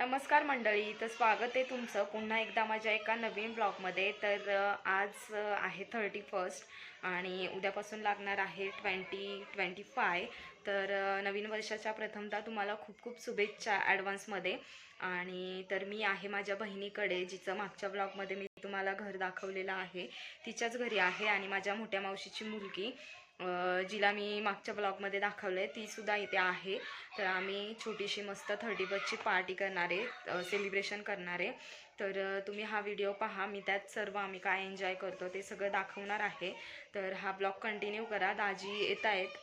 नमस्कार मंडळी तर स्वागत आहे तुमचं पुन्हा एकदा माझ्या एका नवीन ब्लॉगमध्ये. तर आज आहे थर्टी फर्स्ट आणि उद्यापासून लागणार आहे ट्वेंटी ट्वेंटी फाय तर नवीन वर्षाच्या प्रथमतः तुम्हाला खूप खूप शुभेच्छा ॲडव्हान्समध्ये आणि तर मी आहे माझ्या बहिणीकडे जिचं मागच्या ब्लॉगमध्ये मी तुम्हाला घर दाखवलेलं आहे. तिच्याच घरी आहे आणि माझ्या मोठ्या मावशीची मुलगी. जिला मी मागच्या ब्लॉगमध्ये दाखवलं आहे तीसुद्धा इथे आहे. तर आम्ही छोटीशी मस्त थर्टी फर्स्टची पार्टी करणार आहे सेलिब्रेशन करणार आहे. तर तुम्ही हा व्हिडिओ पहा मी त्यात सर्व आम्ही काय एन्जॉय करतो ते सगळं दाखवणार आहे. तर हा ब्लॉग कंटिन्यू करा. दाजी येत आहेत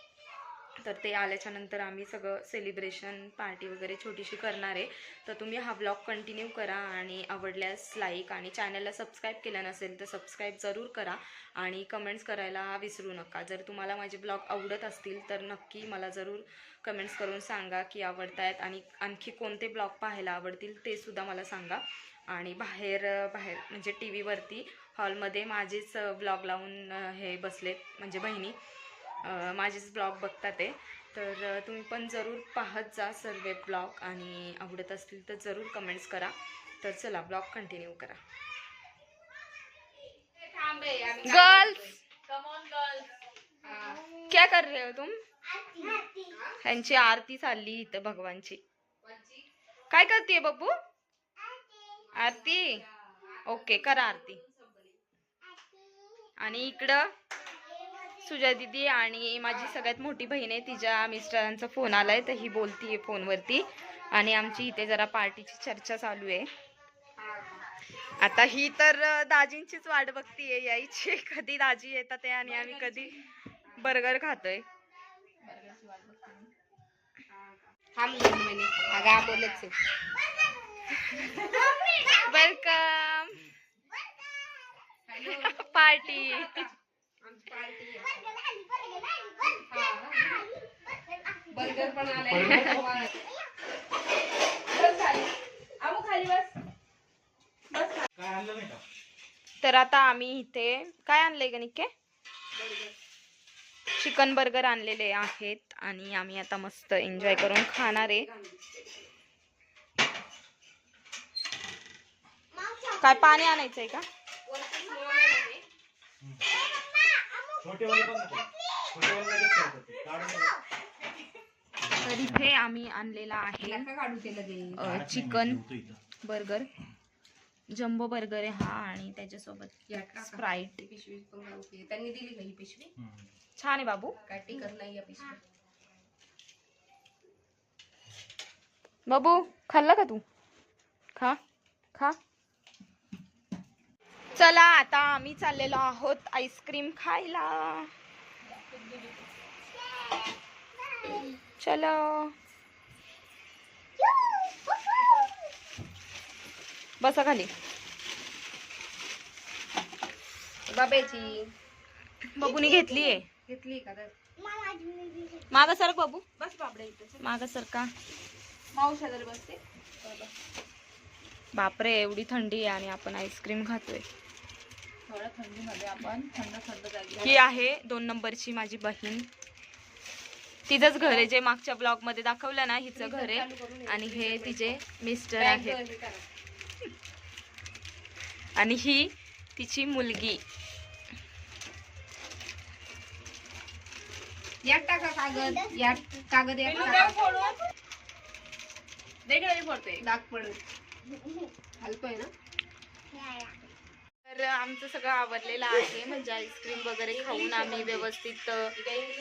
तर ते आल्याच्यानंतर आम्ही सगळं सेलिब्रेशन पार्टी वगैरे छोटीशी करणार आहे. तर तुम्ही हा ब्लॉग कंटिन्यू करा आणि आवडल्यास लाईक आणि चॅनलला सबस्क्राईब केलं नसेल तर सबस्क्राईब जरूर करा. आणि कमेंट्स करायला विसरू नका. जर तुम्हाला माझे ब्लॉग आवडत असतील तर नक्की मला जरूर कमेंट्स करून सांगा की आवडतायत आहेत आणि आणखी कोणते ब्लॉग पाहायला आवडतील ते सुद्धा मला सांगा. आणि बाहेर बाहेर म्हणजे टी व्हीवरती हॉलमध्ये माझेच ब्लॉग लावून हे बसलेत म्हणजे बहिणी. माझेच ब्लॉग बघतात ते. तर तुम्ही पण जरूर पाहत जा सर्व ब्लॉग आणि आवडत असतील तर जरूर कमेंट्स करा. तर चला ब्लॉग कंटिन्यू करा. गर्ल्स क्या कर रहे हो तुम? ह्यांची आरती चालली इथं भगवानची. काय करते बब्बू? आरती. ओके करा आरती. आणि इकडं? सुजय दिदी आणि माझी सगळ्यात मोठी बहीण आहे तिच्या मिस्टरांचा फोन आलाय तर ही बोलतीये फोनवरती. आणि आमची इथे जरा पार्टीची चर्चा चालू आहे. आता ही तर दाजींचीच वाट बघतीये यायची. कधी दाजी येतात आहे आणि आम्ही कधी बर्गर खातोय. वेलकम पार्टी बर्गर पण आलाय बस खाली. आमू खाली बस. काय आणलं नाही का? तर आता आम्ही इथे काय आणलंय का निके चिकन बर्गर आणलेले आहेत आणि आम्ही आता मस्त एन्जॉय करून खाणार आहे. काय पाणी आणायचंय का? छोटेवाले पण नको छोटेवाले लगेच करतात ते. काढून टाक. तर इथे आम्ही आणलेला आहे नका काढू ते लगेच अ, काढत नाही, चिकन ठेवतो इथं. बर्गर जम्बो बर्गर आहे हा आणि त्याच्यासोबत टाका. स्प्राईट ती पिशवी पण काढू की. त्यांनी दिली का ही पिशवी हम्म. छान आहे बाबू काय टिकत नाही या पिशवी बाबू खाल्ला का तू खा खा चला आता आम्ही चाललेलो आहोत आईस्क्रीम खायला. चलो. बसा खाली. बाब्याची बाबूनी घेतलीये घेतली का माग सरक बाबू? बस बाबड्या इथं. माग सरका मावशाला बसते. बापरे एवढी थंडी आहे आणि आपण आईस्क्रीम खातोय. थोड्या थंडीमध्ये आपण थंड थंड जागी ही आहे दोन नंबरची माझी बहीण. तिचंच घर आहे जे मागच्या ब्लॉगमध्ये दाखवलं ना हिचं घर आहे. आणि हे तिचे मिस्टर आहेत. आणि ही तिची मुलगी. यात टाका कागद यात कागद यात टाका. डाग पडत. हलतोय ना? तर आमचं सगळं आवडलेलं आहे. म्हणजे आईस्क्रीम वगैरे खाऊन आम्ही व्यवस्थित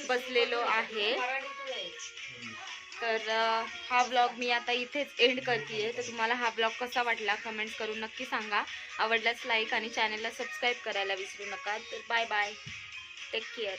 बसलेलो आहे. तर हा ब्लॉग मी आता इथेच एंड करते तर तुम्हाला हा ब्लॉग कसा वाटला कमेंट्स करून नक्की सांगा. आवडल्यास लाईक आणि चॅनलला सबस्क्राईब करायला विसरू नका. तर बाय बाय टेक केअर